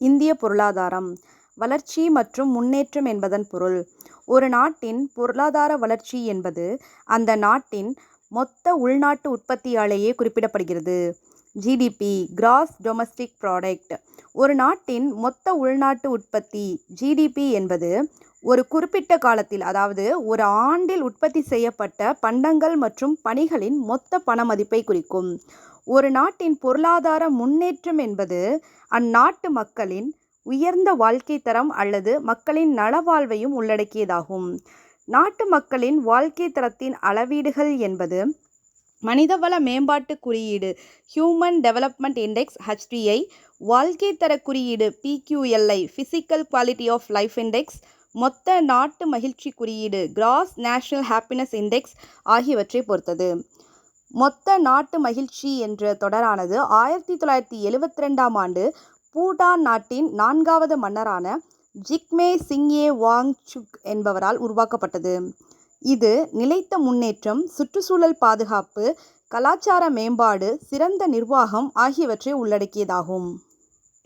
இந்திய பொருளாதாரம். வளர்ச்சி மற்றும் முன்னேற்றம் என்பதன் பொருள். ஒரு நாட்டின் பொருளாதார வளர்ச்சி என்பது அந்த நாட்டின் மொத்த உள்நாட்டு உற்பத்தியாலேயே குறிப்பிடப்படுகிறது. ஜிடிபி கிராஸ் டொமஸ்டிக் ப்ராடக்ட் ஒரு நாட்டின் மொத்த உள்நாட்டு உற்பத்தி ஜிடிபி என்பது ஒரு குறிப்பிட்ட காலத்தில் அதாவது ஒரு ஆண்டில் உற்பத்தி செய்யப்பட்ட பண்டங்கள் மற்றும் பணிகளின் மொத்த பண மதிப்பை குறிக்கும். ஒரு நாட்டின் பொருளாதார முன்னேற்றம் என்பது அந்நாட்டு மக்களின் உயர்ந்த வாழ்க்கை தரம் அல்லது மக்களின் நலவாழ்வையும் உள்ளடக்கியதாகும். நாட்டு மக்களின் வாழ்க்கை தரத்தின் அளவீடுகள் என்பது மனிதவள மேம்பாட்டுக் குறியீடு ஹியூமன் டெவலப்மெண்ட் இண்டெக்ஸ் ஹெச். வாழ்க்கை தர குறியீடு B. Physical quality of life index மொத்த நாட்டு மகிழ்ச்சி குறியீடு கிராஸ் நேஷனல் ஹாப்பினஸ் இண்டெக்ஸ் ஆகியவற்றை பொறுத்தது. மொத்த நாட்டு மகிழ்ச்சி என்ற தொடரானது ஆயிரத்தி தொள்ளாயிரத்தி எழுவத்தி ரெண்டாம் ஆண்டு பூட்டான் நாட்டின் நான்காவது மன்னரான ஜிக்மே சிங்யே வாங்சுக் என்பவரால் உருவாக்கப்பட்டது. இது நிலைத்த முன்னேற்றம் சுற்றுச்சூழல் பாதுகாப்பு கலாச்சார மேம்பாடு சிறந்த நிர்வாகம் ஆகியவற்றை உள்ளடக்கியதாகும்.